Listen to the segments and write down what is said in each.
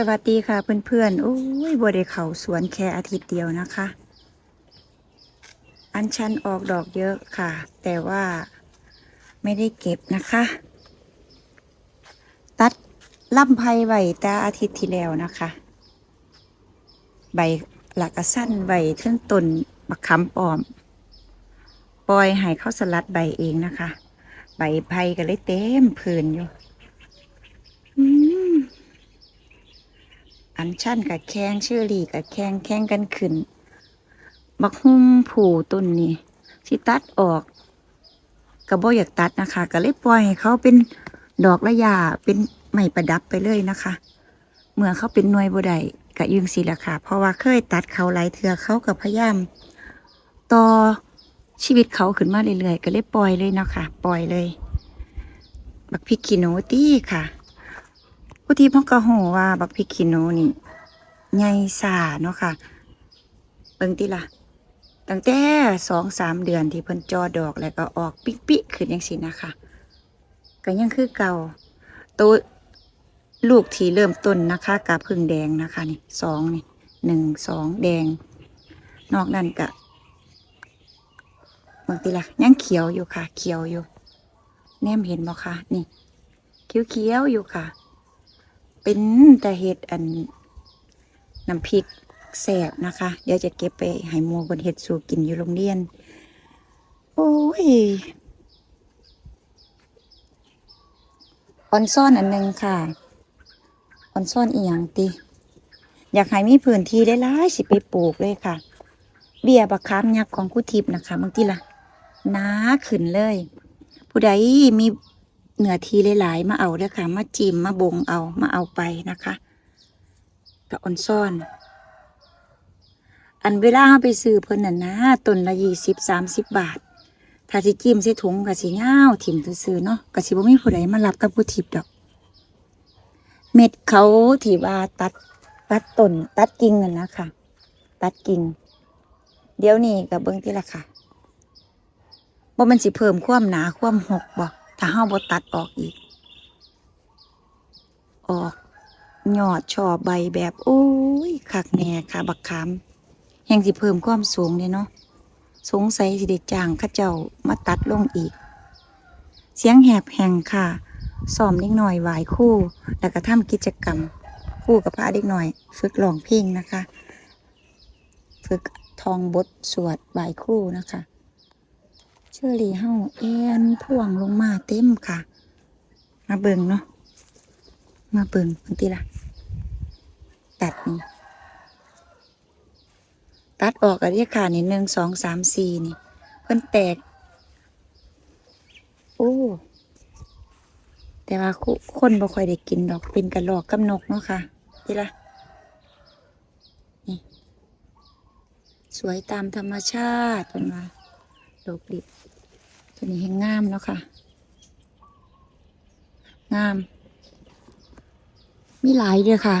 สวัสดีค่ะเพื่อนๆ โอ้ยบัวได้เขาสวนแค่อาทิตย์เดียวนะคะ อันชันออกดอกเยอะค่ะ แต่ว่าไม่ได้เก็บนะคะ ตัดลำไพไว้แต่อาทิตย์ที่แล้วนะคะ ใบหลักกระสั้นใบเทิงต้นบักคำปอม ปล่อยให้เขาสลัดใบเองนะคะ ใบไผ่ก็เลยเต็มพื้นอยู่อืม อันชั่นกับแข้งชื่อรี่กับแข้งแข้งกันขึ้น บักหุ่มผูต้นนี้ที่ตัดออกกระบอกอยากตัดนะคะ ก็เลยปล่อยให้เขาเป็นดอกระยะเป็นไม้ประดับไปเลยนะคะ เมื่อเขาเป็นหน่วยบไดกะยึงสีละค่ะ เพราะว่าเคยตัดเขาหลายเทือเขากับพยายามต่อชีวิตเขาขึ้นมาเรื่อยๆก็เลยปล่อยเลยนะคะปล่อยเลย บักพริกขี้หนูตี้ค่ะ ผู้ที่พ่อกระโหว่าบักพริกขี้หนูนี่ใหญ่สาเนาะค่ะ เบิ่งติล่ะตั้งแต่สองสามเดือนที่เพิ่นจอดอกแล้วก็ออกปิ๊กปิ๊กขึ้นย่างสินะคะก็ยังคือเก่าตัวลูกที่เริ่มต้นนะคะกับพึ่งแดงนะคะนี่สองนี่หนึ่งสองแดง นอกนั้นก็เบิ่งติล่ะยังเขียวอยู่ค่ะ เขียวอยู่ แนมเห็นบ่คะนี่เขียวเขียวอยู่ค่ะ เป็นแต่เห็ดอันน้ำพริกแสบนะคะ เดี๋ยวจะเก็บไปให้หมูบนเห็ดสู่กินอยู่โรงเรียน โอ้ยออนซ่อนอันหนึ่งค่ะออนซ่อนอีหยังติอยากให้มีพื้นที่ได้หลายๆสิไปปลูกเลยค่ะ เบี้ยบักคามยักษ์ของกุทิพย์นะคะบางทีละหนาขึ้นเลย ผู้ใดมี เนื้อทีหลายๆ มาเอาเด้อค่ะ มาจิ้มมาบงเอามาเอาไปนะคะกับออนซ่อน อันเวลาไปซื้อเพิ่นน่ะนะต้นละยี่สิบสามสิบบาท ถ้าสิจิ้มใส่ถุงก็สิย่าวถิ่มซื้อเนาะก็สิบ่มีผู้ใดมารับกับผู้ทิพย์ดอก เม็ดเขาที่ว่าตัดตัดต้นตัดกิ่งนั่นนะค่ะ ตัดกิ่ง เดี๋ยวนี้กับเบิ่งที่ละค่ะว่ามันสิเพิ่มความหนาความหกบ่ ถ้าเฮาบ่ตัดออกอีก ออกยอดช่อใบแบบโอ้ยคักแน่ค่ะบักขามแห่งสิเพิ่มความสูงเนี่ยเนาะสงสัยสิได้จ้างข้าเจ้ามาตัดลงอีก เสียงแหบแห่งค่ะซ้อมเด็กหน่อยไหวคู่ แล้วก็ทำกิจกรรม คู่กับพระเด็กหน่อย ฝึกร้องเพลงนะคะ ฝึกทองบทสวดบ่ายคู่นะคะ เชอรี่เฮาเอ็นพ่วงลงมาเต็มค่ะ มาเบิ่งเนาะมาเบิ่งบางทีละตัดนี่ตัดออกกันเรียกค่ะนี่หนึ่งสองสามสี่นี่ เพิ่นแตก โอ้แต่ว่าคคนบ่ค่อยได้กินดอกเป็นกระหรอกกับนกเนาะค่ะทีละนี่ สวยตามธรรมชาติเป็นว่าดอกดิบ ตัวนี้เห็นงามเนาะค่ะ งาม มีหลายเด้อค่ะ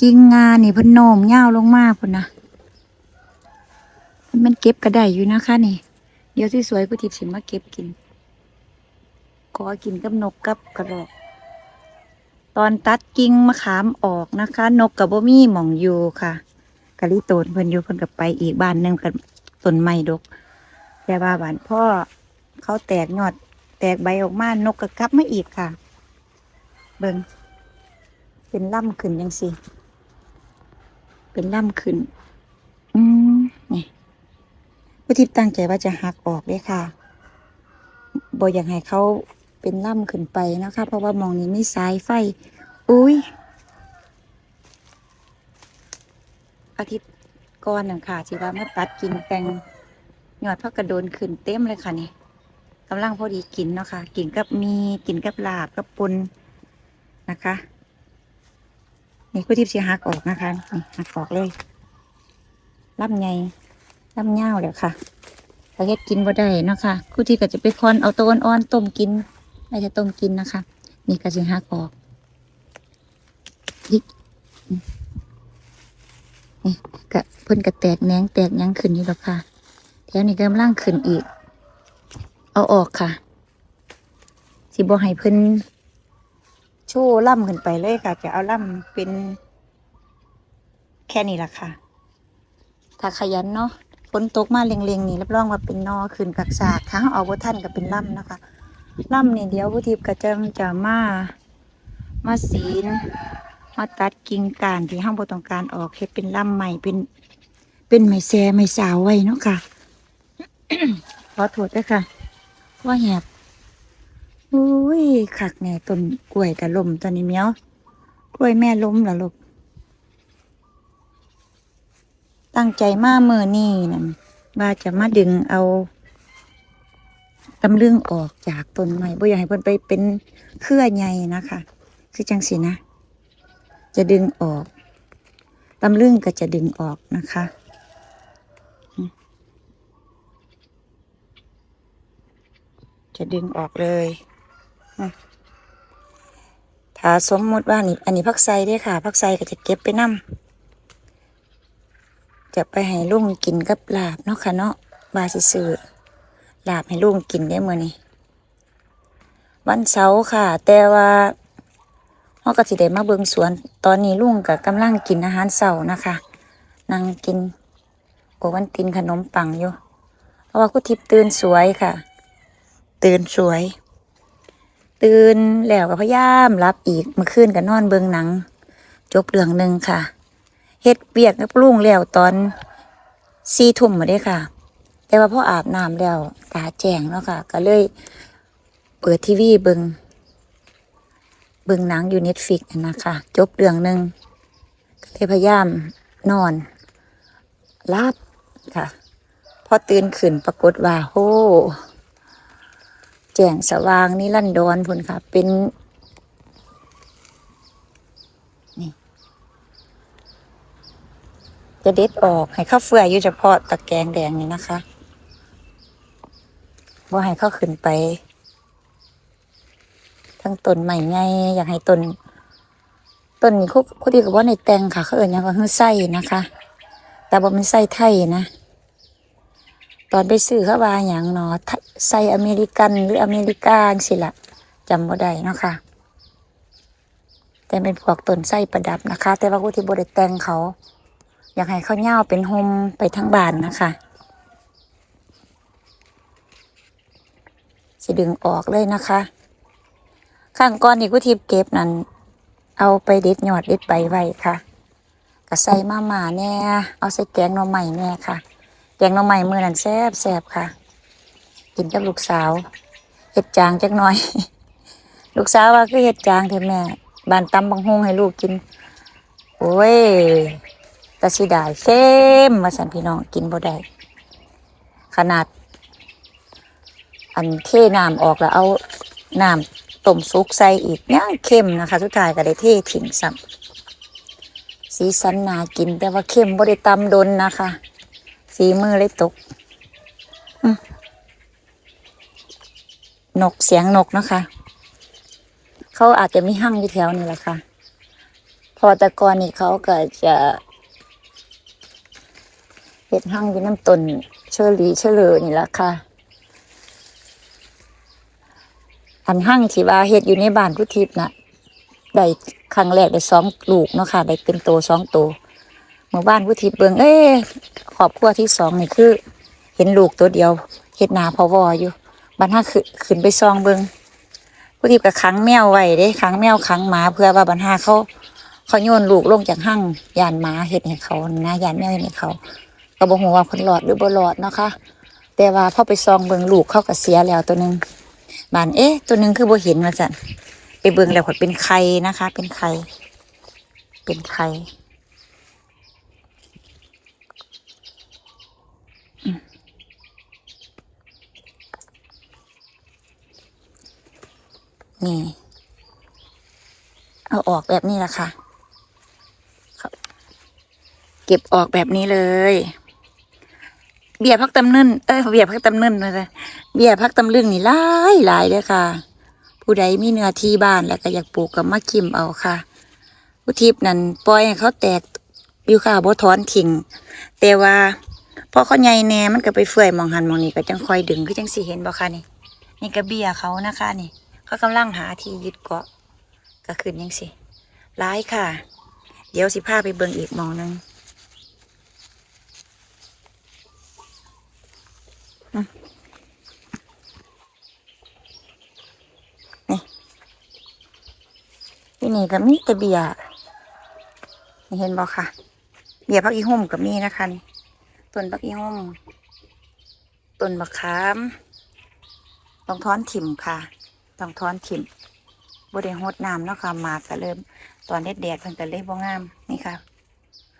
กิ่งงานี่พ่นโน้มยาลงมากพุ่นนะมันเก็บก็ไดอยู่นะคะนี่ เดี๋ยวที่สวยผู้ทิพย์สิมาเก็บกิน ขอกินกับนกกับกระรอกตอนตัดกิ่งมะขามออกนะคะ นกกับบ่มีหม่องอยู่ค่ะกะลิโตนเพิ่นอยู่เพิ่นกับไปอีกบ้านหนึงกับต้นไม้ดก แต่ว่าบานพ่อเขาแตกยอด แตกใบออกมานกก็กลับมาอีกค่ะ เบิงเป็นล่ำขึ้นยังสิเป็นล่ำขึ้น อืมนี่ผู้ทิพย์ตั้งใจว่าจะหักออกเลยค่ะบ่อยากให้เขาเป็นล่ำขึ้นไปนะคะ เพราะว่ามองนี้ไมีสายไฟ อุ้ยอาทิตย์ก่อนน่ะค่ะที่ว่ามาตัดกินแปลง ยอดพักกระโดนขึ้นเต็มเลยค่ะนี่กำลังพอดีกินเนาะค่ะ กินกับมีกินกับลาบกับปุนนะคะนี่ผู้ทิพย์สีหักออกนะคะนี่หักออกเลยลำไงลำเง่าวแล้วค่ะถ้าเฮ็ดกินบ่ได้เนาะค่ะผู้ที่ก็จะไปคอนเอาตัวอ่อนๆต้มกินไม่จะต้มกินนะคะ นี่ก็สิหักออกนี่กะเพิ่นกะแตกแหนงแตกยังขึ้นอยู่แล้วค่ะ แถวนี้กำลังขึ้นอีก เอาออกค่ะ สิบ่ให้เพิ่นโชว์ล่ำขึ้นไปเลยค่ะ จะเอาล่ำเป็น แค่นี้ละค่ะ ถ้าขยันเนาะฝนตกมาเล็งๆนี่รับรองว่าเป็นนอขึ้นกักสากทั้งเอาบ่ท่านก็เป็นล่ำนะคะล่ำนี่เดี๋ยวผู้ทิพย์ก็จะจะมา มาศีลมาตัดกิ่งก้านที่ห้างบต้องการออกเฮ็ดเป็นล่ำใหม่เป็นเป็นไม้แซ่ไม้สาวไว้เนาะค่ะ ขอโทษด้วยค่ะ ว่าแหบอุ้ยคักแน่ต้นกล้วยกะลมตอนนี้เมียว กล้วยแม่ล้มเหรอลูก ตั้งใจมาเมื่อนี่นั่นว่าจะมาดึงเอาตำลึงออกจากต้นไม้บ่อยากให้เพิ่นไปเป็นเครือใหญ่นะคะ คือจังสินะ จะดึงออกตำลึงก็จะดึงออกนะคะอืม จะดึงออกเลยถ้าสมมติว่านี่อันนี้พักไซด้อค่ะ พักไซก็จะเก็บไปนำจะไปให้ลุงกินกับลาบเนาะค่ะเนาะบาสิซื้อลาบให้ลุงกินได้เมื้อนี้วันเสาร์ค่ะ แต่ว่าเฮาก็สิได้มาเบิ่งสวน ตอนนี้ลุงก็กำลังกินอาหารเช้านะคะนั่งกินโอวันตินขนมปังอยู่เพราะว่าคุทิพย์ตื่นสวยค่ะ ตื่นสวย ตื่นแล้วก็พยายามรับอีกเมื่อคืนก็นอนเบิงหนัง จบเรื่องหนึ่งค่ะเฮ็ดเวียกกับลุงแล้วตอนสี่ทุ่มมาได้ค่ะ แต่ว่าพออาบน้ำแล้วตาแจ้งแล้วค่ะ ก็เลย เปิดทีวีเบิงเบิงหนังอยู่เน็ตฟิกนะคะจบเรื่องหนึ่งก็เลยพยายามนอนรับค่ะ พอตื่นขึ้นปรากฏว่าโห แจ้งสว่างนี่ลั่นดอนพุ่นค่ะ เป็นนี่จะเด็ดออกให้ข้าวเฟื่อยอยู่เฉพาะตะแกรงแดงนี่นะคะว่าให้เข้าขึ้นไป ทั้งต้นใหม่ไงอยากให้ต้นต้นนี้คุคุดีกับว่าในแตงค่ะเขาเอ่ยยังก็คือไส้นะคะ แต่ว่มันไส้ไทยนะ ตอนไปซื้อเขาว่าอย่างเนาะไสอเมริกันหรืออเมริกาสิละจำบ่ได้เนาะค่ะ แต่เป็นพวกต้นไส้ประดับนะคะ แต่ว่าคุที่บได้แต่งเขา อยากให้เขาเหย้าเป็นโฮมไปทั้งบ้านนะคะสิดึงออกเลยนะคะ ข้างก้อนนี่กุทิพเก็บนั่นเอาไปเด็ดยอดเด็ดใบไว้ค่ะก็ใส่มาม่าแน่ เอาใส่แกงหน่อใหม่แน่ค่ะ แกงหน่อใหม่มือนั่นแซ่บแซ่บค่ะ กินกับลูกสาวเห็ดจางจักหน่อย ลูกสาวว่าคือเห็ดจางเถอะแม่บานตำบังฮงให้ลูกกิน โอ้ยตาสิได้เข้มมาสันพี่น้องกินบ่ได้ขนาด อันเทน้ำออกแล้วเอาน้ำต้มซุกใส่อีกยังเข้มนะคะ สุดท้ายก็ได้เททิ้งซ้ำสีสันนากินแต่ว่าเข้มบ่ได้ตำดนนะคะ สีมือเลยตกนกเสียงนกนะคะ เขาอาจจะมีหั่งอยู่แถวนี้แหละค่ะ พอตะกอนนี่เขาก็จะเห็ดหั่งอยู่น้ำต้นเชอรี่เชอเลอนี่แหละค่ะ อันหั่งที่ว่าเห็ดอยู่ในบ้านพุทิพย์นะได้ครั้งแรกได้สองลูกเนาะค่ะ ได้เป็นโตสองโต หมู่บ้านพุทิพย์เบิงเอ้ยครอบครัวที่สองนี่คือ เห็นลูกตัวเดียวเห็ดหนาพอวออยู่บ้านห้าขึ้นขึ้นไปซองเบิงพุทิพย์กับขังแมวไว้เด้ขังแมวขังหมาเพื่อว่าบ้านห้าเขาเขาโยนลูกลงจากหั่งยานหมาเห็ดให้เขานะยานแมวเห็ดให้เขาก็บ่ฮู้ว่าเพิ่นรอดหรือบ่รอดเนาะค่ะแต่ว่าพอไปซองเบิงลูกเขาก็เสียแล้วตัวหนึ่งบานเอ๊ะ ตัวหนึ่งคือบ่เห็นว่าซั่นไปเบิงแล้วก็เป็นไข่นะคะ เป็นไข่เป็นไข่ นี่ เอาออกแบบนี้ละค่ะ เก็บออกแบบนี้เลย เบียพักตำนึนเอ้ยเบียพักตำนึนนะจ๊ะเบียพักตำลึงนี่หลายหลายเลยค่ะ ผู้ใดมีเนื้อที่บ้านแล้วก็อยากปลูกก็มาคิมเอาค่ะผู้ทิพนั่นปล่อยให้เขาแตกอยู่ค่ะบ่ถอนทิ้งแต่ว่าพอเขาใหญ่แน่มันก็ไปเฟื่อยมองหันมองนี้ก็จังคอยดึงคือจังสิเห็นบ่ค่ะนี่นี่ก็เบียเขานะคะนี่ เขากำลังหาที่ยึดเกาะก็ขึ้นยังสิร้ายค่ะ เดี๋ยวสิพาไปเบิ่งอีกมองหนึงนี่ที่นี่ก็มีแต่เบียร์นี่เห็นบ่ค่ะ เบียร์พักอีหุ่มก็มีนะคะนี่ต้นพักอีหุ่มต้นมะขามต้องท้อนถิ่มค่ะ ต้องท้อนถิ่มบ่ได้หดน้ำเนาะค่ะหมากก็เริ่มตอนแดดแดดเพิ่นก็เลยบ่งามนี่ค่ะ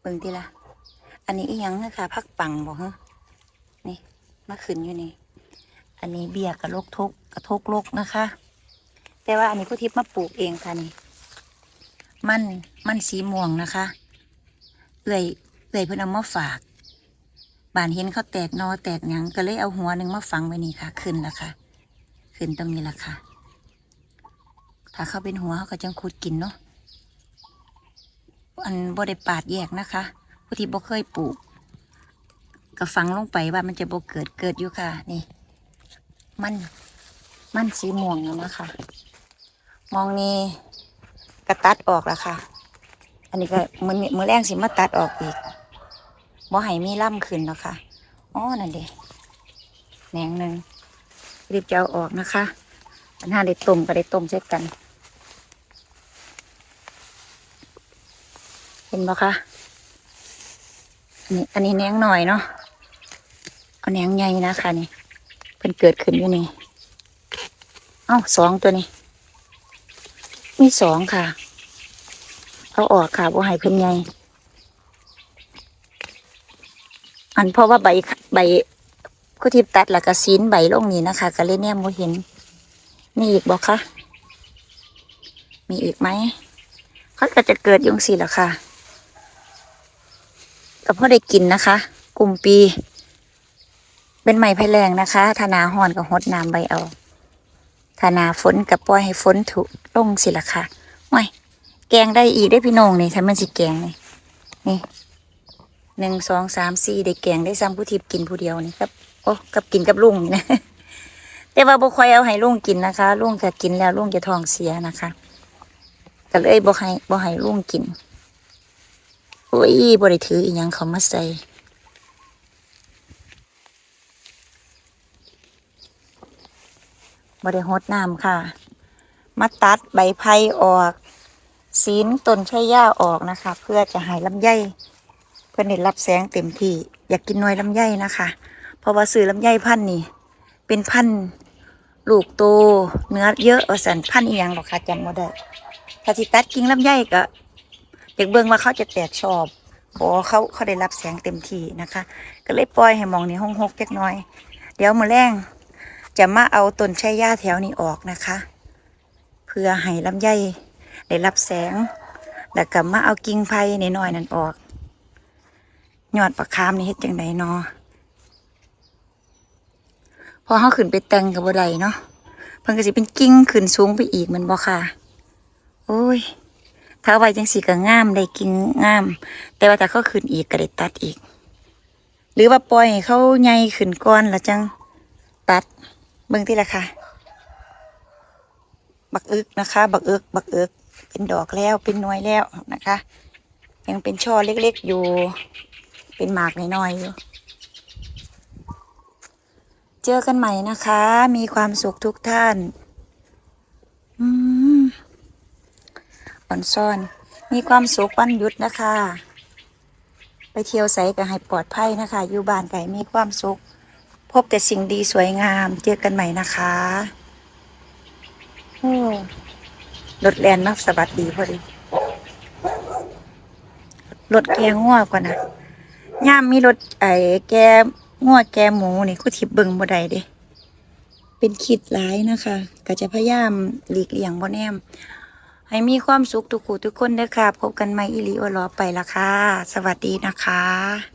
เบิ่งทีละอันนี้อีหยังเนะค่ะพักปังบ่ฮะนี่มาขึ้นอยู่นี่ อันนี้เบียกระโลกทุกกระทกโลกนะคะ แต่ว่าอันนี้ผู้ทิพย์มาปลูกเองค่ะนี่ มันมันสีม่วงนะคะ เอื่อยเอื่อยเพิ่นเอามาฝากบานเห็นเขาแตกนอแตกหยังก็เลยเอาหัวหนึ่งมาฝังไว้นี่ค่ะ ขึ้นแล้วค่ะ ขึ้นตรงนี้ละค่ะ ถ้าเขาเป็นหัวเขาก็จังขุดกินเนาะอันบ่ได้ปาดแยกนะคะผู้ที่บ่เคยปลูกก็ฝังลงไปว่ามันจะบ่เกิดเกิดอยู่ค่ะ นี่ มันมันสีม่วงแล้วนะคะ มองนี่กระตัดออกแล้วค่ะ อันนี้ก็มือมือแรงสิมาตัดออกอีกบ่ให้มีล่ำขึ้นแล้วค่ะอ๋อนั่นเด็แหนงหนึ่งรีบจะเอาออกนะคะอันห้าได้ต้มก็ได้ต้มเช่นกัน เห็นบ่คะอันนี้อันนี้แหนงหน่อยเนาะเอาแหนงใหญ่นะคะนี่เพิ่นเกิดขึ้นอยู่นี่เอ้าสองตัวนี้ มีสองค่ะ เอาออกค่ะบ่ให้เพิ่นใหญ่อันเพราะว่าใบใบคุทิบตัดแล้วก็ซีนใบลงนี้นะคะก็เลยแนมบ่เห็นมีอีกบ่คะมีอีกไหมเขาก็จะเกิดยุงสีแหละค่ะ ก็พอได้กินนะคะ กลุ่มปี เป็นไม้ไผ่แรงนะคะธนาหอนกับหดน้ำใบเอาธนาฝนกับปล่อยให้ฝนถูกลงสิละค่ะไม่แกงได้อีกได้พี่น้องนี่ถ้ามันสิแกงนี่นี่หนึ่งสองสามสี่ได้แกงได้ซ้ำผู้ทิพกินผู้เดียวนี่ครับโอ้กับกินกับลุงนี่นะแต่ว่าบ่ค่อยเอาให้ลุงกินนะคะลุงจะกินแล้วลุงจะท้องเสียนะคะก็เลยบ่ให้บ่ให้ลุงกิน โอ้ยบ่ได้ถืออีหยังเขามาใส่บ่ได้หดน้ำค่ะ มาตัดใบไผ่ออกศีลต้นชะย่าออกนะคะ เพื่อจะให้ลำไยเพื่อได้รับแสงเต็มที่ อยากกินหน่วยลำไยนะคะ เพราะว่าซื้อลำไยพันนี่ เป็นพันธุ์ลูกโตเนื้อเยอะว่าสันพันอีหยังหรอกค่ะจำไม่ได้ถ้าที่ตัดกิ่งลำไยก็ อยากเบิ่งว่าเขาจะแตกชอบเพราะเขาเขาได้รับแสงเต็มที่นะคะ ก็เลยปล่อยให้มองนี่ห้องหกเล็กน้อย เดี๋ยวมือแรงจะมาเอาต้นชะย่าแถวนี้ออกนะคะ เพื่อให้ลำไยได้รับแสง แล้วก็มาเอากิ่งไผ่นน้อยนั่นออกยอดประคามนี่เฮ็ดจังไดนาะพอเฮาขึ้นไปแต่งกับบ่ได้เนาะเพิ่นก็สิเป็นกิ่งขึ้นสูงไปอีกมันบ่ค่ะ โอ้ย ถ้าไว้จังสีก็งามได้กิ่งาม แต่ว่าถ้าเขาขึ้นอีกก็ได้ตัดอีก หรือว่าปล่อยเขาใหญ่ขึ้นก่อนแล้วจังตัดเบิ่งที่ละค่ะ บักอึกนะคะ บักอึก บักอึก เป็นดอกแล้วเป็นน่วยแล้วนะคะ ยังเป็นช่อเล็กๆอยู่ เป็นหมากน้อยๆอยู่ เจอกันใหม่นะคะ มีความสุขทุกท่าน อืม อนซ่อน มีความสุขวันหยุดนะคะ ไปเที่ยวใสก็ให้ปลอดภัยนะคะ อยู่บ้านไก่มีความสุข พบแต่สิ่งดีสวยงาม เจอกันใหม่นะคะโอ้รถแลนมาสวัสดีพอดีรถแกง่วกว่านะย่ามมีรถไอ้แกง่วแกหมูนี่กูทิบเบิงบ่ได้เด้เป็นคิดร้ายนะคะ ก็จะพยายามหลีกเลี่ยงบ่แนม ให้มีความสุขทุกคู่ทุกคนเด้อค่ะ พบกันใหม่อีหลีโอลอไปละค่ะ สวัสดีนะคะ